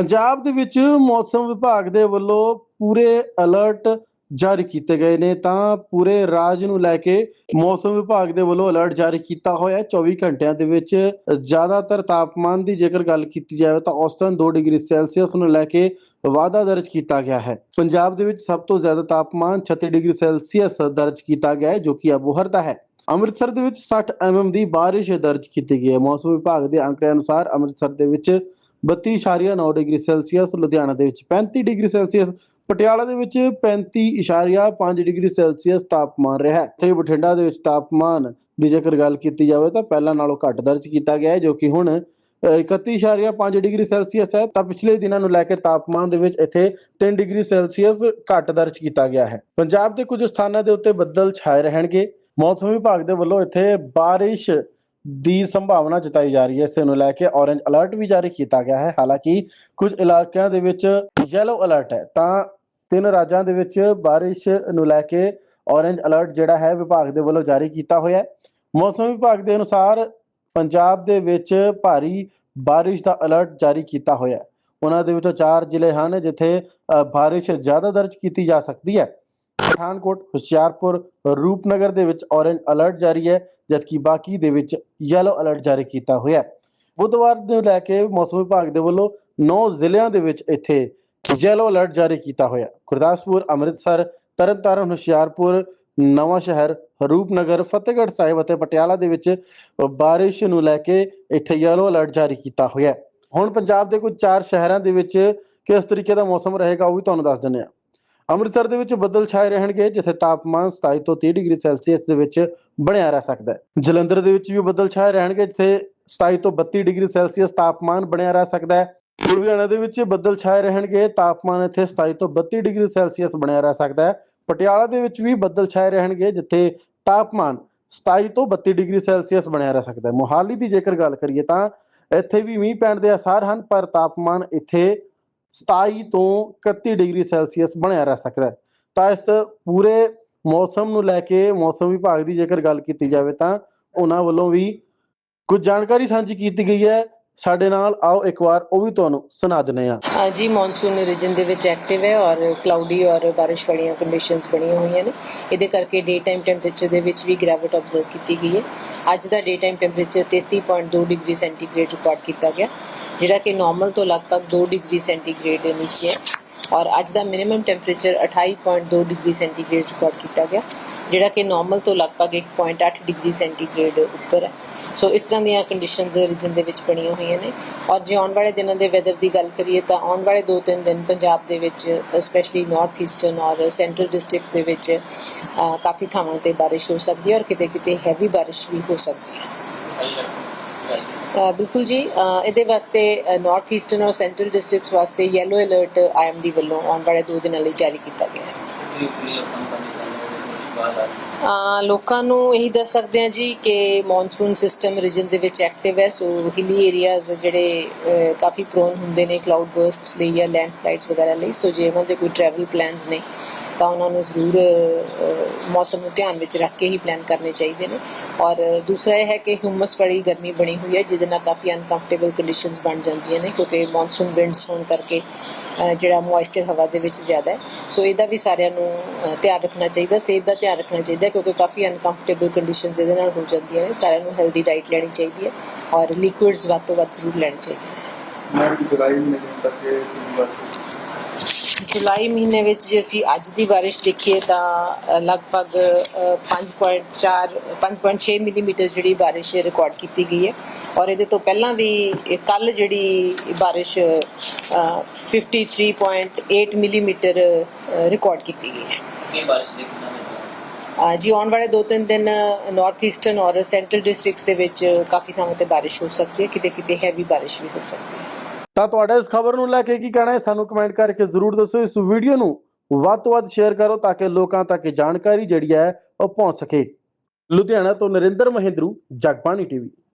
ਪੰਜਾਬ ਦੇ ਵਿੱਚ ਮੌਸਮ ਵਿਭਾਗ ਦੇ ਵੱਲੋਂ ਪੂਰੇ ਅਲਰਟ ਜਾਰੀ ਕੀਤੇ ਗਏ ਨੇ, ਤਾਂ ਪੂਰੇ ਰਾਜ ਨੂੰ ਲੈ ਕੇ ਮੌਸਮ ਵਿਭਾਗ ਦੇ ਵੱਲੋਂ ਅਲਰਟ ਜਾਰੀ ਕੀਤਾ ਹੋਇਆ ਹੈ। 24 ਘੰਟਿਆਂ ਦੇ ਵਿੱਚ ਜ਼ਿਆਦਾਤਰ ਤਾਪਮਾਨ ਦੀ ਜੇਕਰ ਗੱਲ ਕੀਤੀ ਜਾਵੇ ਤਾਂ ਔਸਤਨ 2 ਡਿਗਰੀ ਸੈਲਸੀਅਸ ਨੂੰ ਲੈ ਕੇ ਵਾਧਾ ਦਰਜ ਕੀਤਾ ਗਿਆ ਹੈ। ਪੰਜਾਬ ਦੇ ਵਿੱਚ ਸਭ ਤੋਂ ਜ਼ਿਆਦਾ ਤਾਪਮਾਨ 36 ਡਿਗਰੀ ਸੈਲਸੀਅਸ ਦਰਜ ਕੀਤਾ ਗਿਆ ਹੈ, ਜੋ ਕਿ ਅਬੋਹਰ ਦਾ ਹੈ। ਅੰਮ੍ਰਿਤਸਰ ਦੇ ਵਿੱਚ 60 mm ਦੀ ਬਾਰਿਸ਼ ਦਰਜ ਕੀਤੀ ਗਈ ਹੈ। ਮੌਸਮ ਵਿਭਾਗ ਦੇ ਅੰਕੜਿਆਂ ਅਨੁਸਾਰ ਅੰਮ੍ਰਿਤਸਰ ਦੇ ਵਿੱਚ 32.9 ਡਿਗਰੀ ਸੈਲਸੀਅਸ ਲੁਧਿਆਣਾ ਦੇ ਵਿੱਚ 35 ਡਿਗਰੀ ਸੈਲਸੀਅਸ ਪਟਿਆਲਾ ਦੇ ਵਿੱਚ 35.5 ਡਿਗਰੀ ਸੈਲਸੀਅਸ ਤਾਪਮਾਨ ਰਿਹਾ। ਹੈ ਤੇ ਬਠਿੰਡਾ ਦੇ ਵਿੱਚ ਤਾਪਮਾਨ ਦੀ ਜੇਕਰ ਗੱਲ ਕੀਤੀ ਜਾਵੇ ਤਾਂ ਪਹਿਲਾਂ ਨਾਲੋਂ ਘੱਟ ਦਰਜ ਕੀਤਾ ਗਿਆ ਹੈ ਜੋ ਕਿ ਹੁਣ ਅ, 31.5 ਡਿਗਰੀ ਸੈਲਸੀਅਸ ਹੈ। ਤਾਂ ਪਿਛਲੇ ਦਿਨਾਂ ਨੂੰ ਲੈ ਕੇ ਤਾਪਮਾਨ ਦੇ ਵਿੱਚ ਇੱਥੇ 3 ਡਿਗਰੀ ਸੈਲਸੀਅਸ ਘੱਟ ਦਰਜ ਕੀਤਾ ਗਿਆ ਹੈ। ਪੰਜਾਬ ਦੇ ਕੁਝ ਸਥਾਨਾਂ ਦੇ ਉੱਤੇ ਬੱਦਲ ਛਾਏ ਰਹਿਣਗੇ। ਮੌਸਮ ਵਿਭਾਗ ਦੇ ਵੱਲੋਂ ਇੱਥੇ ਬਾਰਿਸ਼ ਦੀ ਸੰਭਾਵਨਾ ਜਤਾਈ ਜਾ ਰਹੀ ਹੈ। ਇਸ ਨੂੰ ਲੈ ਕੇ ਔਰੇਂਜ ਅਲਰਟ ਵੀ ਜਾਰੀ ਕੀਤਾ ਗਿਆ ਹੈ। ਹਾਲਾਂਕਿ ਕੁਝ ਇਲਾਕਿਆਂ ਦੇ ਵਿੱਚ ਯੈਲੋ ਅਲਰਟ ਹੈ। ਤਾਂ ਤਿੰਨ ਰਾਜਾਂ ਦੇ ਵਿੱਚ ਬਾਰਿਸ਼ ਨੂੰ ਲੈ ਕੇ ਔਰੇਂਜ ਅਲਰਟ ਜਿਹੜਾ ਹੈ ਵਿਭਾਗ ਦੇ ਵੱਲੋਂ ਜਾਰੀ ਕੀਤਾ ਹੋਇਆ ਹੈ। ਮੌਸਮ ਵਿਭਾਗ ਦੇ ਅਨੁਸਾਰ ਪੰਜਾਬ ਦੇ ਵਿੱਚ ਭਾਰੀ ਬਾਰਿਸ਼ ਦਾ ਅਲਰਟ ਜਾਰੀ ਕੀਤਾ ਹੋਇਆ ਹੈ। ਉਹਨਾਂ ਦੇ ਵਿੱਚੋਂ ਚਾਰ ਜ਼ਿਲ੍ਹੇ ਹਨ ਜਿੱਥੇ ਅ, ਬਾਰਿਸ਼ ਜ਼ਿਆਦਾ ਦਰਜ ਕੀਤੀ ਜਾ ਸਕਦੀ ਹੈ। ਪਠਾਨਕੋਟ, ਹੁਸ਼ਿਆਰਪੁਰ, ਰੂਪਨਗਰ ਦੇ ਵਿੱਚ ਔਰੇਂਜ ਅਲਰਟ ਜਾਰੀ ਹੈ, ਜਦਕਿ ਬਾਕੀ ਦੇ ਵਿੱਚ ਯੈਲੋ ਅਲਰਟ ਜਾਰੀ ਕੀਤਾ ਹੋਇਆ ਹੈ। ਬੁੱਧਵਾਰ ਨੂੰ ਲੈ ਕੇ ਮੌਸਮ ਵਿਭਾਗ ਦੇ ਵੱਲੋਂ 9 ਜ਼ਿਲ੍ਹਿਆਂ ਦੇ ਵਿੱਚ ਇੱਥੇ ਯੈਲੋ ਅਲਰਟ ਜਾਰੀ ਕੀਤਾ ਹੋਇਆ ਗੁਰਦਾਸਪੁਰ, ਅੰਮ੍ਰਿਤਸਰ, ਤਰਨਤਾਰਨ, ਹੁਸ਼ਿਆਰਪੁਰ, ਨਵਾਂ ਸ਼ਹਿਰ, ਰੂਪਨਗਰ, ਫਤਿਹਗੜ੍ਹ ਸਾਹਿਬ ਅਤੇ ਪਟਿਆਲਾ ਦੇ ਵਿੱਚ ਬਾਰਿਸ਼ ਨੂੰ ਲੈ ਕੇ ਇੱਥੇ ਯੈਲੋ ਅਲਰਟ ਜਾਰੀ ਕੀਤਾ ਹੋਇਆ ਹੁਣ ਪੰਜਾਬ ਦੇ ਕੁਝ ਚਾਰ ਸ਼ਹਿਰਾਂ ਦੇ ਵਿੱਚ ਕਿਸ ਤਰੀਕੇ ਦਾ ਮੌਸਮ ਰਹੇਗਾ ਉਹ ਵੀ ਤੁਹਾਨੂੰ ਦੱਸ ਦਿੰਦੇ ਹਾਂ। ਅੰਮ੍ਰਿਤਸਰ ਦੇ ਵਿੱਚ ਬੱਦਲ ਛਾਏ ਰਹਿਣਗੇ, ਜਿੱਥੇ ਤਾਪਮਾਨ 27 ਤੋਂ 30 ਡਿਗਰੀ ਸੈਲਸੀਅਸ ਦੇ ਵਿੱਚ ਬਣਿਆ ਰਹਿ ਸਕਦਾ ਹੈ। ਜਲੰਧਰ ਦੇ ਵਿੱਚ ਵੀ ਬੱਦਲ ਛਾਏ ਰਹਿਣਗੇ, ਜਿੱਥੇ 27 ਤੋਂ 32 ਡਿਗਰੀ ਸੈਲਸੀਅਸ ਤਾਪਮਾਨ ਬਣਿਆ ਰਹਿ ਸਕਦਾ ਹੈ। ਲੁਧਿਆਣਾ ਦੇ ਵਿੱਚ ਬੱਦਲ ਛਾਏ ਰਹਿਣਗੇ, ਤਾਪਮਾਨ ਇੱਥੇ 27 ਤੋਂ 32 ਡਿਗਰੀ ਸੈਲਸੀਅਸ ਬਣਿਆ ਰਹਿ ਸਕਦਾ ਹੈ। ਪਟਿਆਲਾ ਦੇ ਵਿੱਚ ਵੀ ਬੱਦਲ ਛਾਏ ਰਹਿਣਗੇ, ਜਿੱਥੇ ਤਾਪਮਾਨ 27 ਤੋਂ 32 ਡਿਗਰੀ ਸੈਲਸੀਅਸ ਬਣਿਆ ਰਹਿ ਸਕਦਾ ਹੈ। ਮੋਹਾਲੀ ਦੀ ਜੇਕਰ ਗੱਲ ਕਰੀਏ ਤਾਂ ਇੱਥੇ ਵੀ ਮੀਂਹ ਪੈਣ ਦੇ ਆਸਾਰ ਹਨ, ਪਰ ਤਾਪਮਾਨ ਇੱਥੇ 27 ਤੋਂ 31 ਡਿਗਰੀ ਸੈਲਸੀਅਸ ਬਣਿਆ ਰਹਿ ਸਕਦਾ ਹੈ। ਤਾਂ ਇਸ ਪੂਰੇ ਮੌਸਮ ਨੂੰ ਲੈ ਕੇ ਮੌਸਮ ਵਿਭਾਗ ਦੀ ਜੇਕਰ ਗੱਲ ਕੀਤੀ ਜਾਵੇ ਤਾਂ ਉਹਨਾਂ ਵੱਲੋਂ ਵੀ ਕੁਝ ਜਾਣਕਾਰੀ ਸਾਂਝੀ ਕੀਤੀ ਗਈ ਹੈ। ਸਾਡੇ ਨਾਲ ਆਓ ਇੱਕ ਵਾਰ ਉਹ ਵੀ ਤੁਹਾਨੂੰ ਸੁਣਾ ਦਿੰਦੇ ਹਾਂ। ਅ, ਜੀ ਮੌਨਸੂਨ ਰੀਜਨ ਦੇ ਵਿੱਚ ਐਕਟਿਵ ਹੈ ਔਰ ਕਲਾਉਡੀ ਔਰ ਬਾਰਿਸ਼ ਵਾਲੀਆਂ ਕੰਡੀਸ਼ਨਸ ਬਣੀਆਂ ਹੋਈਆਂ ਨੇ। ਇਹਦੇ ਕਰਕੇ ਡੇ ਟਾਈਮ ਟੈਂਪਰੇਚਰ ਦੇ ਵਿੱਚ ਵੀ ਗਿਰਾਵਟ ਆਬਜ਼ਰਵ ਕੀਤੀ ਗਈ ਹੈ। ਅੱਜ ਦਾ day time temperature 33.2 degree centigrade record ਕੀਤਾ ਗਿਆ। ਜਿਹੜਾ ਕਿ ਨਾਰਮਲ ਤੋਂ ਲਗਭਗ 2 ਡਿਗਰੀ ਸੈਂਟੀਗ੍ਰੇਡ ਦੇ ਨੀਚੇ ਹੈ। ਔਰ ਅੱਜ ਦਾ minimum temperature 28.2 degree centigrade record ਕੀਤਾ ਗਿਆ। ਜਿਹੜਾ ਕਿ ਨਾਰਮਲ ਤੋਂ ਲਗਭਗ 1.8 ਡਿਗਰੀ ਸੈਂਟੀਗ੍ਰੇਡ ਉੱਪਰ ਹੈ। ਸੋ ਇਸ ਤਰ੍ਹਾਂ ਦੀਆਂ ਕੰਡੀਸ਼ਨਸ ਰੀਜਨ ਦੇ ਵਿੱਚ ਬਣੀਆਂ ਹੋਈਆਂ ਨੇ। ਔਰ ਜੇ ਆਉਣ ਵਾਲੇ ਦਿਨਾਂ ਦੇ ਵੈਦਰ ਦੀ ਗੱਲ ਕਰੀਏ ਤਾਂ ਆਉਣ ਵਾਲੇ 2-3 ਦਿਨ ਪੰਜਾਬ ਦੇ ਵਿੱਚ ਸਪੈਸ਼ਲੀ ਨਾਰਥ ਈਸਟਰਨ ਔਰ ਸੈਂਟਰਲ ਡਿਸਟ੍ਰਿਕਟਸ ਦੇ ਵਿੱਚ ਕਾਫੀ ਥਾਵਾਂ ਤੇ ਬਾਰਿਸ਼ ਹੋ ਸਕਦੀ ਹੈ ਔਰ ਕਿਤੇ-ਕਿਤੇ ਹੈਵੀ ਬਾਰਿਸ਼ ਵੀ ਹੋ ਸਕਦੀ ਹੈ। ਬਿਲਕੁਲ ਜੀ ਇਹਦੇ ਵਾਸਤੇ ਨਾਰਥ ਈਸਟਰਨ ਔਰ ਸੈਂਟਰਲ ਡਿਸਟ੍ਰਿਕਟਸ ਵਾਸਤੇ ਯੈਲੋ ਅਲਰਟ ਆਈਐਮਡੀ ਵੱਲੋਂ ਆਉਣ ਵਾਲੇ 2 ਦਿਨਾਂ ਲਈ ਜਾਰੀ ਕੀਤਾ ਗਿਆ ਹੈ। Mother. ਲੋਕਾਂ ਨੂੰ ਇਹੀ ਦੱਸ ਸਕਦੇ ਹਾਂ ਜੀ ਕਿ ਮੌਨਸੂਨ ਸਿਸਟਮ ਰੀਜਨ ਦੇ ਵਿੱਚ ਐਕਟਿਵ ਹੈ ਸੋ ਹਿਲੀ ਏਰੀਆਜ਼ ਜਿਹੜੇ ਕਾਫੀ ਪ੍ਰੋਨ ਹੁੰਦੇ ਨੇ ਕਲਾਊਡ ਬਰਸਟਸ ਲਈ ਜਾਂ ਲੈਂਡਸਲਾਈਡਸ ਵਗੈਰਾ ਲਈ ਸੋ ਜੇ ਉਹਨਾਂ ਦੇ ਕੋਈ ਟਰੈਵਲ ਪਲਾਨਸ ਨੇ, ਤਾਂ ਉਹਨਾਂ ਨੂੰ ਜ਼ਰੂਰ ਮੌਸਮ ਨੂੰ ਧਿਆਨ ਵਿੱਚ ਰੱਖ ਕੇ ਹੀ ਪਲਾਨ ਕਰਨੇ ਚਾਹੀਦੇ ਨੇ। ਔਰ ਦੂਸਰਾ ਇਹ ਹੈ ਕਿ ਹਿਊਮਸ ਵਾਲੀ ਗਰਮੀ ਬਣੀ ਹੋਈ ਹੈ, ਜਿਹਦੇ ਨਾਲ ਕਾਫੀ ਅਨਕੰਫਰਟੇਬਲ ਕੰਡੀਸ਼ਨਸ ਬਣ ਜਾਂਦੀਆਂ ਨੇ, ਕਿਉਂਕਿ ਮੌਨਸੂਨ ਵਿੰਡਸ ਹੋਣ ਕਰਕੇ ਜਿਹੜਾ ਮੋਇਸਚਰ ਹਵਾ ਦੇ ਵਿੱਚ ਜ਼ਿਆਦਾ ਹੈ ਸੋ ਇਹਦਾ ਵੀ ਸਾਰਿਆਂ ਨੂੰ ਧਿਆਨ ਰੱਖਣਾ ਚਾਹੀਦਾ, ਸਿਹਤ ਦਾ ਧਿਆਨ ਰੱਖਣਾ ਚਾਹੀਦਾ ਕਿਉਂਕਿ ਕਾਫੀ ਅਨਕੰਫਰਟੇਬਲ ਕੰਡੀਸ਼ਨਸ ਇਹਦੇ ਨਾਲ ਹੋ ਜਾਂਦੀਆਂ ਨੇ। ਸਾਰਿਆਂ ਨੂੰ ਹੈਲਦੀ ਡਾਈਟ ਲੈਣੀ ਚਾਹੀਦੀ ਹੈ ਔਰ ਲਿਕੁਇਡਸ ਵੱਧ ਤੋਂ ਵੱਧ ਜ਼ਰੂਰ ਲੈਣੇ ਚਾਹੀਦੇ ਨੇ ਮੈਂ ਜੁਲਾਈ ਮਹੀਨੇ ਤੱਕ ਇਹ ਚੀਜ਼ ਬਾਰੇ ਜੁਲਾਈ ਮਹੀਨੇ ਵਿੱਚ ਜੇ ਅਸੀਂ ਅੱਜ ਦੀ ਬਾਰਿਸ਼ ਦੇਖੀਏ ਤਾਂ ਲਗਭਗ ਅ, 5.4 5.6 ਮਿਲੀਮੀਟਰ ਜਿਹੜੀ ਬਾਰਿਸ਼ ਰਿਕਾਰਡ ਕੀਤੀ ਗਈ ਹੈ। ਔਰ ਇਹਦੇ ਤੋਂ ਪਹਿਲਾਂ ਵੀ ਕੱਲ ਜਿਹੜੀ ਬਾਰਿਸ਼ ਅ, 53.8 ਮਿਲੀਮੀਟਰ ਰਿਕਾਰਡ ਕੀਤੀ ਗਈ ਹੈ। ਇਹ ਬਾਰਿਸ਼ ਅ, ਜੀ, ਆਉਣ ਵਾਲੇ 2-3 ਦਿਨ ਨਾਰਥ ਈਸਟਰਨ ਔਰ ਸੈਂਟਰਲ ਡਿਸਟ੍ਰਿਕਟਸ ਦੇ ਵਿੱਚ ਕਾਫੀ ਥਾਵਾਂ ਤੇ ਬਾਰਿਸ਼ ਹੋ ਸਕਦੀ ਹੈ ਕਿਤੇ ਕਿਤੇ ਹੈਵੀ ਬਾਰਿਸ਼ ਵੀ ਹੋ ਸਕਦੀ ਹੈ। ਤਾਂ ਤੁਹਾਡਾ ਇਸ ਖਬਰ ਨੂੰ ਲੈ ਕੇ ਕੀ ਕਹਿਣਾ ਹੈ, ਸਾਨੂੰ ਕਮੈਂਟ ਕਰਕੇ ਜ਼ਰੂਰ ਦੱਸੋ। ਇਸ ਵੀਡੀਓ ਨੂੰ ਵੱਧ ਤੋਂ ਵੱਧ ਸ਼ੇਅਰ ਕਰੋ ਤਾਂ ਕਿ ਲੋਕਾਂ ਤੱਕ ਇਹ ਜਾਣਕਾਰੀ ਜਿਹੜੀ ਹੈ, ਉਹ ਪਹੁੰਚ ਸਕੇ। ਲੁਧਿਆਣਾ ਤੋਂ ਨਰਿੰਦਰ ਮਹਿੰਦਰੂ, ਜਗਬਾਣੀ ਟੀਵੀ।